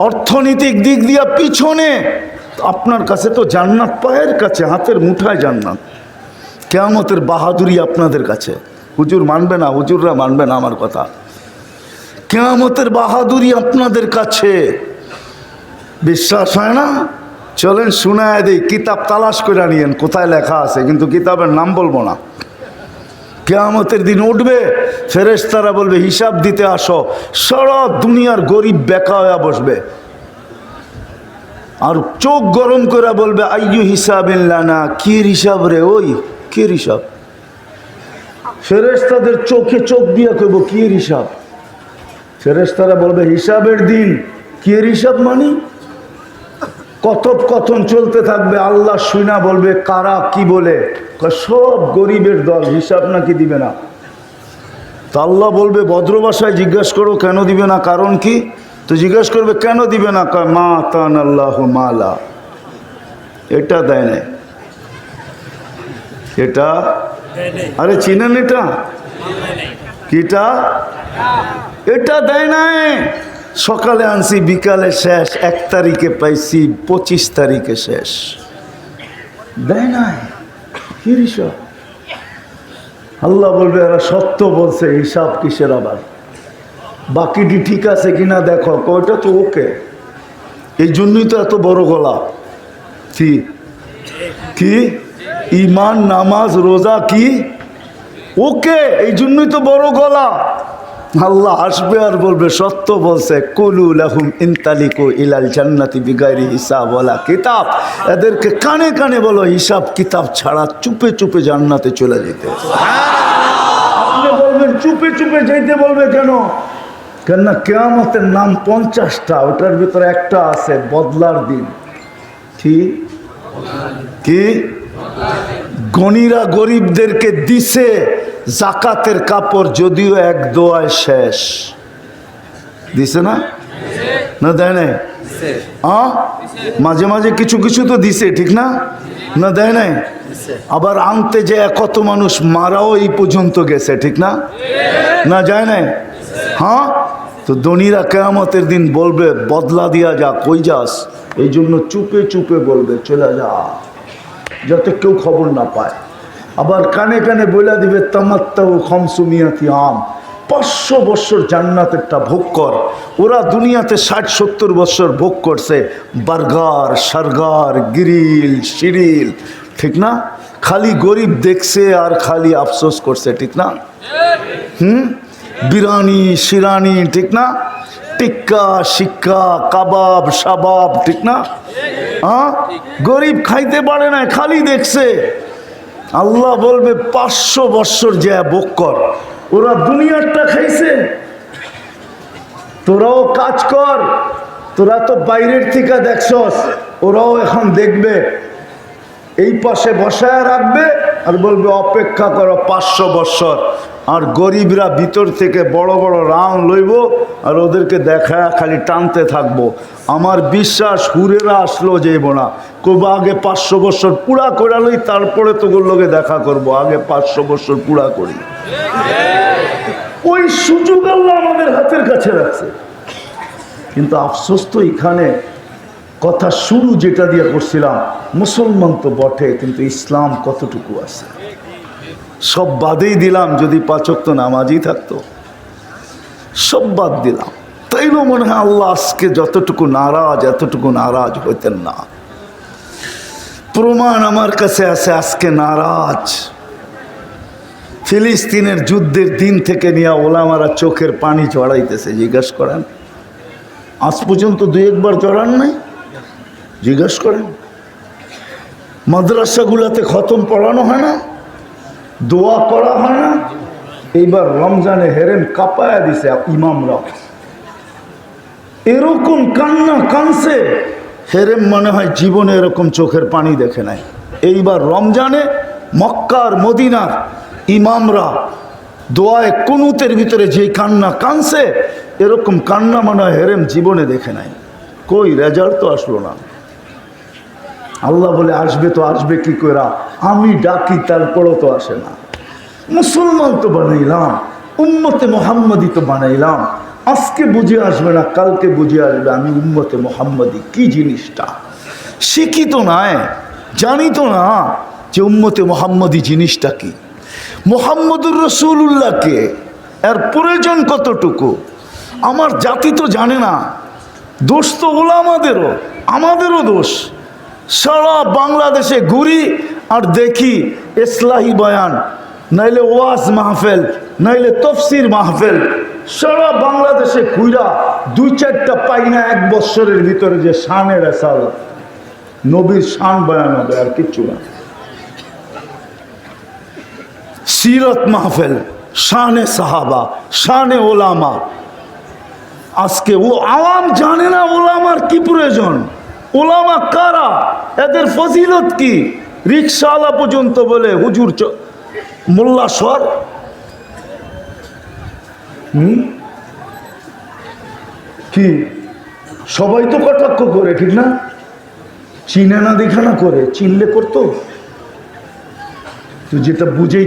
অর্থনৈতিক দিক দিয়া পিছনে, আপনার কাছে তো জান্নাত, পায়ের কাছে, হাতের মুঠায় জান্নাত। কেয়ামতের বাহাদুরি আপনাদের কাছে। হুজুর মানবে না, হুজুররা মানবে না আমার কথা। কেয়ামতের বাহাদুরি আপনাদের কাছে। বিশ্বাস হয় না? চলেন শোনায় দিই, কিতাব তালাশ করে নিয়েন, কোথায় লেখা আছে, কিন্তু কিতাবের নাম বলব না। কেয়ামতের দিন উঠবে, ফেরেশতারা বলবে, হিসাব দিতে আসো, সারা দুনিয়ার গরিব বেকা হয়ে বসবে। আর চোখ গরম করে বলবে, আইয়ু হিসাব না কি হিসাব রে ওই? কি হিসাব? ফেরেশতাদের চোখে চোখ দিয়ে কইব, কি হিসাব? ফেরেশতারা বলবে, হিসাবের দিন, কি হিসাব মানি? কথোপকথন চলতে থাকবে, আল্লাহ শুনা বলবে, কারা কি বলে? সব গরিবের দল, হিসাব নাকি দিবে না। তো আল্লাহ বলবে, ভদ্র ভাষায় জিজ্ঞাসা করো, কেন দিবে না? কারণ কি? তো জিজ্ঞেস করবে, কেন দিবে না? মা তান আল্লাহ মালা। এটা দেয় না এটা? আরে, চিনেন এটা? কিটা? এটা দেয় নাই। সকালে আনছি, বিকালে শেষ, এক তারিখে পাইছি, পঁচিশ তারিখে শেষ। দেয় নাই? আল্লাহ বলবে, এরা সত্য বলছে, হিসাব কিসের আবার? বাকিটি ঠিক আছে কিনা দেখো কয়টা তো ওকে। এই জন্যই তো এত বড় গলা। কি? ইমান নামাজ, রোজা কি? ওকে, এই জন্যই তো বড় গলা। আল্লাহ আসবে আর বলবে, সত্য বলছে, কুলু লাহুম ইনতালিকু ইলাল জান্নাতি বিগাইরি হিসাব ওয়ালা কিতাব। এদেরকে কানে কানে বলো, হিসাব কিতাব ছাড়া চুপে চুপে জান্নাতে চলে যেতে। আপনি বলবেন, চুপে চুপে যেতে বলবে কেন? কেননা কেয়ামতের নাম পঞ্চাশটা, ওটার ভিতরে একটা আছে, বদলার দিন। কি? কি? গণিরা গরিবদেরকে দিছে জাকাতের কাপড়, যদিও এক দোয়ায় শেষ। দিছে না? না দেয় নাই? মাঝে মাঝে কিছু কিছু তো দিছে, ঠিক না? না দেয় নাই? আবার আনতে যে কত মানুষ মারাও এই পর্যন্ত গেছে, ঠিক না? না যায় নাই? হ্যাঁ তো দনিরা কেয়ামতের দিন বলবে, বদলা দিয়া যা, কই যাস? এই জন্য চুপে চুপে বলবে, চলে যা। যাতে কেউ খবর না পায়। আবার কানে কানে বলে দিবে তামাত্তাও খমসুমিয়াতি আম। পাঁচশো বৎসর জান্নাতেরটা ভোগ কর। ওরা দুনিয়াতে ষাট, সত্তর বৎসর ভোগ করছে। বার্গার, সারগার, গিরিল, শিরিল, ঠিক না? খালি গরিব দেখছে আর খালি আফসোস করছে, ঠিক না? হুম? বিরানি, শিরানি, ঠিক না? টিক্কা শিক্ষা কাবাব সাবাব ঠিক না? হ্যাঁ গরিব খাইতে পারে না, খালি দেখছে। আল্লাহ বলবে, পাঁচশো বৎসর যে ভোগ কর। ওরা দুনিয়ারটা খাইছে। তোরাও কাজ কর। তোরা তো বাইরের থেকে দেখছস, ওরাও এখন দেখবে। এই পাশে বসায় রাখবে আর বলবে, অপেক্ষা করো পাঁচশো বৎসর। আর গরিবরা ভিতর থেকে বড় বড় রাউন লইব আর ওদেরকে দেখা, খালি টানতে থাকব। আমার বিশ্বাস, হুরেরা আসলো যাইব না। কব, আগে পাঁচশো বৎসর পুরা করালই তারপরে তোগুলোকে দেখা করব। আগে পাঁচশো বৎসর পুরা করি। ওই সুযোগ আল্লাহ আমাদের হাতের কাছে রাখছে। কিন্তু আফসোস তো এখানে কথা শুরু যেটা দিয়ে করছিলাম, মুসলমান তো বটে, কিন্তু ইসলাম কতটুকু আছে? সব বাদেই দিলাম যদি পাচক তো নামাজই থাকতো। সব বাদ দিলাম। তাইও মনে হয় আল্লাহ আজকে যতটুকু নারাজ, এতটুকু নারাজ হইতেন না। প্রমাণ আমার কাছে আছে, আজকে নারাজ। ফিলিস্তিনের যুদ্ধের দিন থেকে নিয়ে ওলামারা চোখের পানি জড়াইতেছে জিজ্ঞেস করেন, আজ পর্যন্ত দু একবার জড়ান নাই? জিজ্ঞেস করেন, মাদ্রাসাগুলোতে খতম পড়ানো হয় না? দোয়া করা হয় না? এইবার রমজানে হেরেন কাপায়া দিছে ইমামরা এরকম কান্না কানছে, হেরেম মনে হয় জীবনে এরকম চোখের পানি দেখে নাই। এইবার রমজানে মক্কার, মদিনার ইমামরা দোয়ায় কুনুতের ভিতরে যে কান্না কানছে, এরকম কান্না মনে হয় হেরেম জীবনে দেখে নাই। কই রেজাল্ট তো আসলো না। আল্লাহ বলে, আসবে তো আসবে কি করে আমি ডাকি, তারপরও তো আসে না। মুসলমান তো বানাইলাম, উম্মতে মোহাম্মদই তো বানাইলাম। আজকে বুঝে আসবে না, কালকে বুঝে আসবে আমি উম্মতে মোহাম্মদী, কি জিনিসটা? শিখি তো নয় জানি তো না যে উম্মতে মোহাম্মদী জিনিসটা কি। মোহাম্মদুর রসুল্লাহকে এর প্রয়োজন কতটুকু? আমার জাতি তো জানে না। দোষ তো ওলামাদেরও, আমাদেরও আমাদেরও দোষ। সারা বাংলাদেশে ঘুরি আর দেখি ইসলাহি বয়ান নাইলে ওয়াজ মাহফেল, নাইলে তফসির মাহফেল, সারা বাংলাদেশে কুইরা দুই চারটা পাই না এক বৎসরের ভিতরে যে শানের এসাল নবীর শান বয়ান হবে, আর কিচ্ছু না। সিরত মাহফেল, শানে সাহাবা, শানে ওলামা। আজকে ও আওয়াম জানে না ওলামার কি প্রয়োজন। ওলামা কারা? এদের ফজিলত কি? রিক্সাওয়ালা পর্যন্ত বলে, হুজুর মোল্লা সর। কি? সবাই তো কটাক্ষ করে, ঠিক না? চিনে না দেখা না করে, চিনলে করতো? তো যেটা বুঝেই